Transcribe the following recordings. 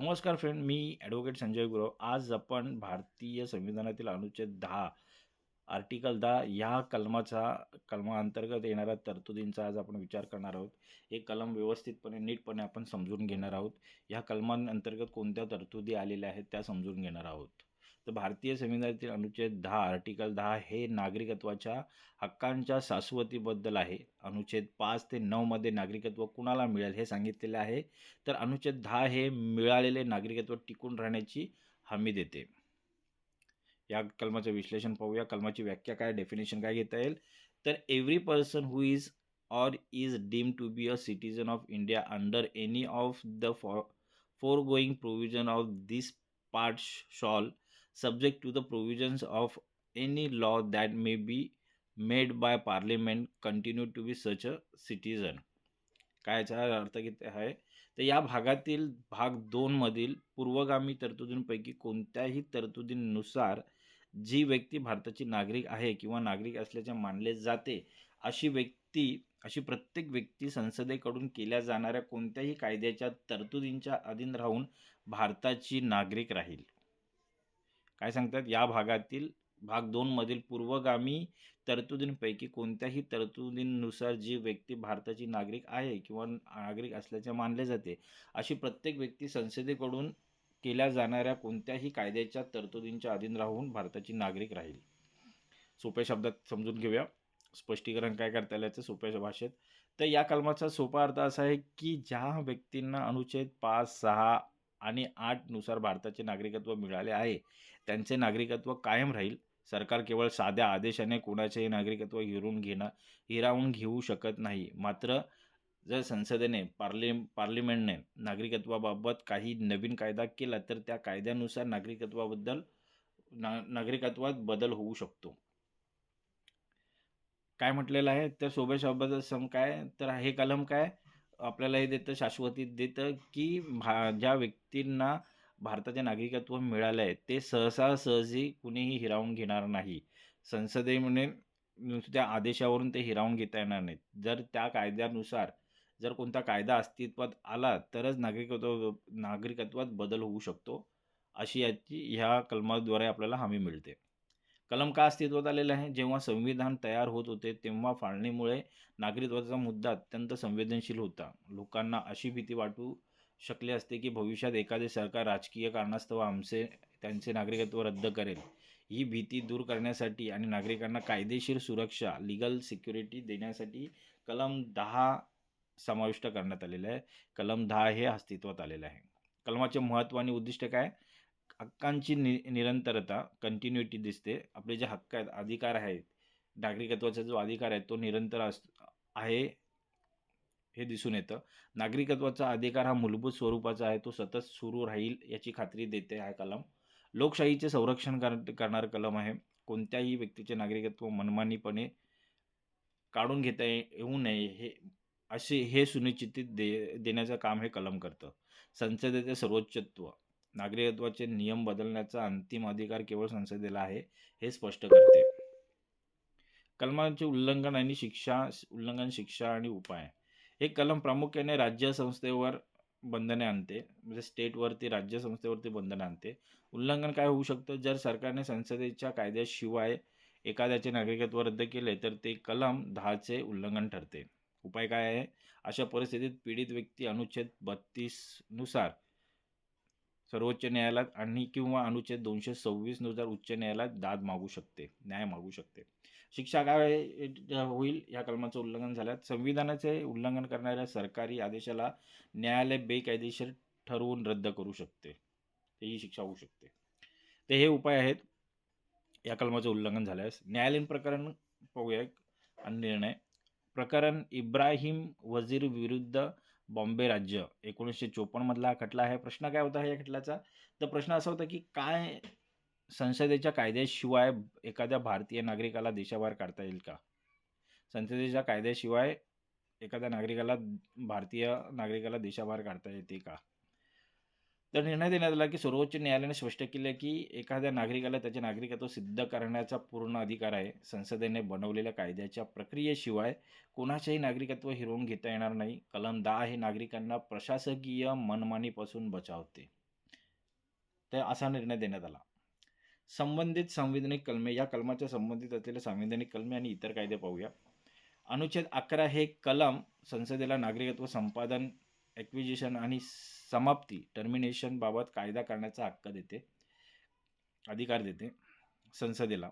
नमस्कार फ्रेंड मी ॲडव्होकेट संजय गुरव. आज आपण भारतीय संविधानातील अनुच्छेद दहा आर्टिकल दहा या कलमाचा कलमाअंतर्गत येणाऱ्या तरतुदींचा आज आपण विचार करणार आहोत. हे कलम व्यवस्थितपणे नीटपणे आपण समजून घेणार आहोत. या कलमांअंतर्गत कोणत्या तरतुदी आलेल्या आहेत त्या समजून घेणार आहोत. तर भारतीय संविधानातील अनुच्छेद दहा आर्टिकल दहा हे नागरिकत्वाच्या हक्कांच्या शाश्वतीबद्दल आहे. अनुच्छेद पाच ते नऊमध्ये नागरिकत्व कुणाला मिळेल हे सांगितलेले आहे. तर अनुच्छेद दहा हे मिळालेले नागरिकत्व टिकून राहण्याची हमी देते. या कलमाचं विश्लेषण पाहूया. कलमाची व्याख्या काय डेफिनेशन काय घेता येईल? तर every person who is or is deem to be a citizen of India under any of the for foregoing provision of this part shall subject to the provisions of any law that may be made by parliament continue to be such a citizen काय याचा अर्थ किती आहे? तर या भागातील भाग दोनमधील पूर्वगामी तरतुदींपैकी कोणत्याही तरतुदींनुसार जी व्यक्ती भारताची नागरिक आहे किंवा नागरिक असल्याचे मानले जाते अशी व्यक्ती अशी प्रत्येक व्यक्ती संसदेकडून केल्या जाणाऱ्या कोणत्याही कायद्याच्या तरतुदींच्या अधीन राहून भारताची नागरिक राहील. काय सांगतात? या भागातील भाग दोनमधील पूर्वगामी तरतुदींपैकी कोणत्याही तरतुदींनुसार जी व्यक्ती भारताची नागरिक आहे किंवा नागरिक असल्याचे मानले जाते अशी प्रत्येक व्यक्ती संसदेकडून केल्या जाणाऱ्या कोणत्याही कायद्याच्या तरतुदींच्या अधीन राहून भारताची नागरिक राहील. सोप्या शब्दात समजून घेऊया. स्पष्टीकरण काय करता येईल याचं सोप्या भाषेत. तर या कलमाचा सोपा अर्थ असा आहे की ज्या व्यक्तींना अनुच्छेद पाच सहा आणि आठनुसार भारताचे नागरिकत्व मिळाले आहे. त्यांचे नागरिकत्व कायम राहील. सरकार केवळ साध्या आदेशाने कोणाचेही नागरिकत्व हिरून घेणं हिरावून घेऊ शकत नाही. मात्र जर संसदेने पार्लि पार्लिमेंटने नागरिकत्वाबाबत काही नवीन कायदा केला तर त्या कायद्यानुसार नागरिकत्वाबद्दल ना नागरिकत्वात बदल होऊ शकतो. काय म्हटलेलं आहे? तर सोबत शब्दाचं सम काय? तर हे कलम काय? आपल्याला हे देतं शाश्वती देतं की भा ज्या व्यक्तींना भारताचे नागरिकत्व मिळालं आहे ते सहसा सहजी कुणीही हिरावून घेणार नाही. संसदेमुळे त्या आदेशावरून ते हिरावून घेता येणार नाहीत. जर त्या कायद्यानुसार जर कोणता कायदा अस्तित्वात आला तरच नागरिकत्व नागरिकत्वात बदल होऊ शकतो अशी याची ह्या कलमाद्वारे आपल्याला हमी मिळते. कलम का अस्तित्वात आलेलं आहे? जेव्हा संविधान तयार होत होते तेव्हा फाळणीमुळे नागरिकत्वाचा मुद्दा अत्यंत संवेदनशील होता. लोकांना अशी भीती वाटू शकले असते की भविष्यात एखादे सरकार राजकीय कारणास्तव आमचे त्यांचे नागरिकत्व रद्द करेल. ही भीती दूर करण्यासाठी आणि नागरिकांना कायदेशीर सुरक्षा लिगल सिक्युरिटी देण्यासाठी कलम दहा समाविष्ट करण्यात आलेलं आहे. कलम दहा हे अस्तित्वात आलेलं आहे. कलमाचे महत्त्व आणि उद्दिष्ट काय? हक्कांची नि निरंतरता कंटिन्युटी दिसते. आपले जे हक्क आहेत अधिकार आहेत नागरिकत्वाचा जो अधिकार आहे तो निरंतर अस आहे हे दिसून येतं. नागरिकत्वाचा अधिकार हा मूलभूत स्वरूपाचा आहे तो सतत सुरू राहील याची खात्री देते हा कलम. लोकशाहीचे संरक्षण कर करणार कलम आहे. कोणत्याही व्यक्तीचे नागरिकत्व मनमानीपणे काढून घेता येऊ नये हे असे हे सुनिश्चित दे देण्याचं काम हे कलम करतं. संसदेचे सर्वोच्चत्व. नागरिकत्वाचे नियम बदलण्याचा अंतिम अधिकार केवळ संसदेला आहे हे स्पष्ट करते. कलमांचे उल्लंघन आणि शिक्षा उल्लंघन शिक्षा आणि उपाय. हे कलम प्रामुख्याने राज्य संस्थेवर बंधने आणते म्हणजे स्टेटवरती राज्य संस्थेवरती बंधने आणते. उल्लंघन काय होऊ शकतं? जर सरकारने संसदेच्या कायद्याशिवाय एखाद्याचे नागरिकत्व रद्द केले तर ते कलम दहाचे उल्लंघन ठरते. उपाय काय आहे? अशा परिस्थितीत पीडित व्यक्ती अनुच्छेद बत्तीसनुसार सर्वोच्च न्यायालयात आणि किंवा अनुच्छेद दोनशे सव्वीसनुसार उच्च न्यायालयात दाद मागू शकते न्याय मागू शकते. शिक्षा काय होईल या कलमाचं उल्लंघन झाल्यास? संविधानाचे उल्लंघन करणाऱ्या सरकारी आदेशाला न्यायालय बेकायदेशीर ठरवून रद्द करू शकते. ही शिक्षा होऊ शकते. ते हे उपाय आहेत या कलमाचं उल्लंघन झाल्यास. न्यायालयीन प्रकरण पाहूया आणि निर्णय. प्रकरण इब्राहिम वजीर विरुद्ध बॉम्बे राज्य एकोणीसशे चोपन्नमधला हा खटला आहे. प्रश्न काय होता या खटल्याचा? तर प्रश्न असा होता की काय संसदेच्या कायद्याशिवाय एखाद्या भारतीय नागरिकाला देशाबाहेर काढता येईल का? संसदेच्या कायद्याशिवाय एखाद्या नागरिकाला भारतीय नागरिकाला देशाबाहेर काढता येते का? तर निर्णय देण्यात आला की सर्वोच्च न्यायालयाने स्पष्ट केलं की एखाद्या नागरिकाला त्याचे नागरिकत्व सिद्ध करण्याचा पूर्ण अधिकार आहे. संसदेने बनवलेल्या कायद्याच्या प्रक्रियेशिवाय कोणाचेही नागरिकत्व हिरवून घेता येणार नाही. कलम दहा हे नागरिकांना प्रशासकीय मनमानीपासून बचावते. तर असा निर्णय देण्यात आला. संबंधित संविधानिक कलमे या कलमाच्या संबंधित असलेले संविधानिक कलमे आणि इतर कायदे पाहूया. अनुच्छेद अकरा हे कलम संसदेला नागरिकत्व संपादन ॲक्विजिशन आणि समाप्ती टर्मिनेशनबाबत कायदा करण्याचा हक्क देते अधिकार देते संसदेला.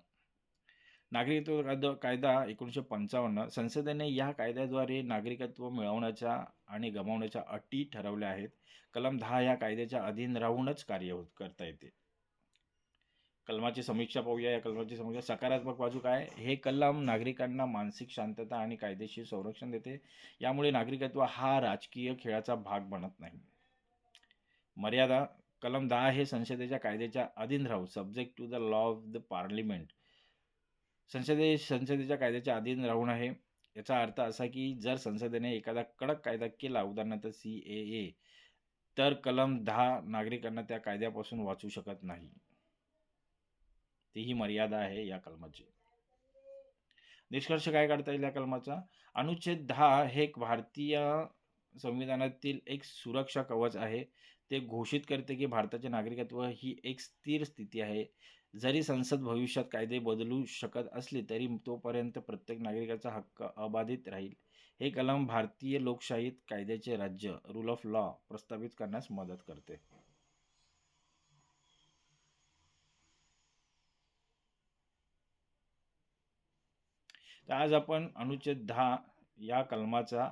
नागरिकत्व कायदा कायदा एकोणीसशे पंचावन्न संसदेने या कायद्याद्वारे नागरिकत्व मिळवण्याच्या आणि गमावण्याच्या अटी ठरवल्या आहेत. कलम दहा या कायद्याच्या अधीन राहूनच कार्य होत करता येते. कलमाची समीक्षा पाहूया. या कलमाची समीक्षा सकारात्मक बाजू काय? हे कलम नागरिकांना मानसिक शांतता आणि कायदेशीर संरक्षण देते. यामुळे नागरिकत्व हा राजकीय खेळाचा भाग बनत नाही. मर्यादा कलम दहा हे संसदेच्या कायद्याच्या अधीन राहू subject to the law of the parliament संसदे संसदेच्या कायद्याच्या अधीन राहून आहे. याचा अर्थ असा की जर संसदेने एखादा कडक कायदा केला उदाहरणार्थ सी ए ए तर कलम दहा नागरिकांना त्या कायद्यापासून वाचू शकत नाही. ती ही मर्यादा आहे या कलमाची. निष्कर्ष काय काढता येईल या कलमाचा? अनुच्छेद दहा हे एक भारतीय संविधानातील एक सुरक्षा कवच आहे. ते घोषित करते की भारताचे नागरिकत्व ही एक स्थिर स्थिती आहे. जरी संसद भविष्यात कायदे बदलू शकत असले तरी तोपर्यंत प्रत्येक नागरिकाचा हक्क अबाधित राहील. हे कलम भारतीय लोकशाहीत कायद्याचे राज्य रूल ऑफ लॉ प्रस्थापित करण्यास मदत करते. तर आज आपण अनुच्छेद दहा या कलमाचा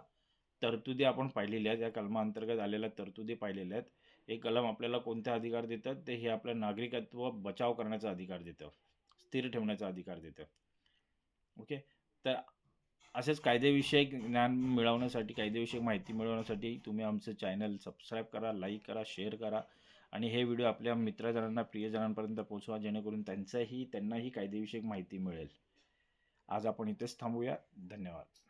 तरतुदी आपण पाहिलेल्या आहेत. या कलमाअंतर्गत आलेल्या तरतुदी पाहिलेल्या आहेत. हे कलम आपल्याला कोणत्या अधिकार देतात? ते हे आपलं नागरिकत्व बचाव करण्याचा अधिकार देतं. स्थिर ठेवण्याचा अधिकार देतं. ओके? तर असेच कायदेविषयक ज्ञान मिळवण्यासाठी कायदेविषयक माहिती मिळवण्यासाठी तुम्ही आमचं चॅनल सबस्क्राईब करा लाईक करा शेअर करा आणि हे व्हिडिओ आपल्या मित्रजणांना प्रियजनांपर्यंत पोहोचवा जेणेकरून त्यांचाही त्यांनाही कायदेविषयक माहिती मिळेल. आज आपण इथेच थांबूया. धन्यवाद.